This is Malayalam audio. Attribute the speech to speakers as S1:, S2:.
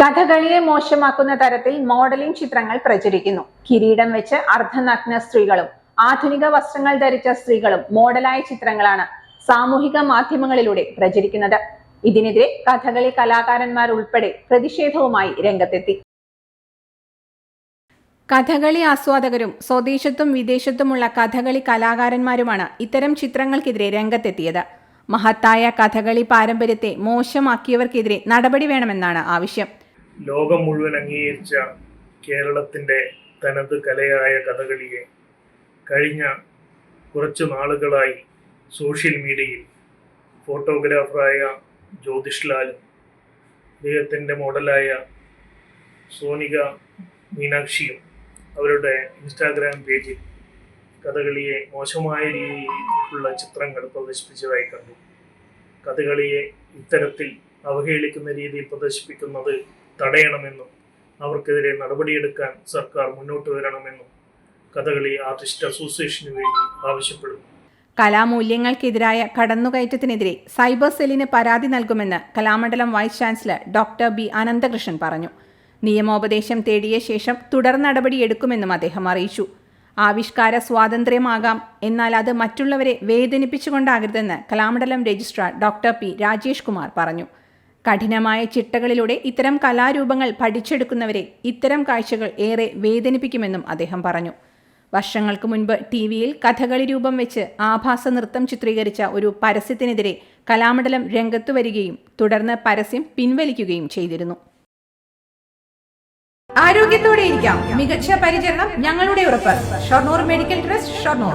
S1: കഥകളിയെ മോശമാക്കുന്ന തരത്തിൽ മോഡലിംഗ് ചിത്രങ്ങൾ പ്രചരിക്കുന്നു. കിരീടം വെച്ച് അർദ്ധനഗ്ന സ്ത്രീകളും ആധുനിക വസ്ത്രങ്ങൾ ധരിച്ച സ്ത്രീകളും മോഡലായ ചിത്രങ്ങളാണ് സാമൂഹിക മാധ്യമങ്ങളിലൂടെ പ്രചരിക്കുന്നത്. ഇതിനെതിരെ കഥകളി കലാകാരന്മാർ ഉൾപ്പെടെ പ്രതിഷേധവുമായി രംഗത്തെത്തി. കഥകളി ആസ്വാദകരും സ്വദേശത്തും വിദേശത്തുമുള്ള കഥകളി കലാകാരന്മാരുമാണ് ഇത്തരം ചിത്രങ്ങൾക്കെതിരെ രംഗത്തെത്തിയത്. മഹത്തായ കഥകളി പാരമ്പര്യത്തെ മോശമാക്കിയവർക്കെതിരെ നടപടി വേണമെന്നാണ് ആവശ്യം.
S2: ലോകം മുഴുവൻ അംഗീകരിച്ച കേരളത്തിന്റെ തനത് കലയായ കഥകളിയെ കഴിഞ്ഞ കുറച്ച് നാളുകളായി സോഷ്യൽ മീഡിയയിൽ ഫോട്ടോഗ്രാഫറായ ജ്യോതിഷ് ലാലും അദ്ദേഹത്തിന്റെ മോഡലായ സോനിക മീനാക്ഷിയും അവരുടെ ഇൻസ്റ്റാഗ്രാം പേജിൽ കഥകളിയെ മോശമായ രീതിയിലുള്ള ചിത്രങ്ങൾ പ്രദർശിപ്പിച്ചതായി കണ്ടു. കഥകളിയെ ഇത്തരത്തിൽ അവഹേളിക്കുന്ന രീതിയിൽ പ്രദർശിപ്പിക്കുന്നത് തടയണമെന്നും അവർക്കെതിരെ നടപടിയെടുക്കാൻ സർക്കാർ മുന്നോട്ട് വരണമെന്നും കഥകളി ആർട്ടിസ്റ്റ് അസോസിയേഷന് വേണ്ടി ആവശ്യപ്പെടുന്നു.
S1: കലാമൂല്യങ്ങൾക്കെതിരായ കടന്നുകയറ്റത്തിനെതിരെ സൈബർ സെല്ലിന് പരാതി നൽകുമെന്ന് Kalamandalam vice chancellor doctor B Ananthakrishnan പറഞ്ഞു. നിയമോപദേശം തേടിയ ശേഷം തുടർ നടപടിയെടുക്കുമെന്നും അദ്ദേഹം അറിയിച്ചു. ആവിഷ്കാര സ്വാതന്ത്ര്യമാകാം എന്നാൽ അത് മറ്റുള്ളവരെ വേദനിപ്പിച്ചുകൊണ്ടാകരുതെന്ന് Kalamandalam registrar doctor P Rajesh Kumar പറഞ്ഞു. കഠിനമായ ചിട്ടകളിലൂടെ ഇത്തരം കലാരൂപങ്ങൾ പഠിച്ചെടുക്കുന്നവരെ ഇത്തരം കാഴ്ചകൾ ഏറെ വേദനിപ്പിക്കുമെന്നും അദ്ദേഹം പറഞ്ഞു. വർഷങ്ങൾക്ക് മുൻപ് ടി വിയിൽ കഥകളി രൂപം വെച്ച് ആഭാസ നൃത്തം ചിത്രീകരിച്ച ഒരു പരസ്യത്തിനെതിരെ കലാമണ്ഡലം രംഗത്തു വരികയും തുടർന്ന് പരസ്യം പിൻവലിക്കുകയും ചെയ്തിരുന്നു. ആരോഗ്യത്തോടെ ഇരിക്കാം. മികച്ച പരിചരണം ഞങ്ങളുടെ ഉറപ്പ്. Shoranur medical trust Shoranur.